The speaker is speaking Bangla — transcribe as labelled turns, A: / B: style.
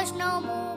A: প্রশ্ন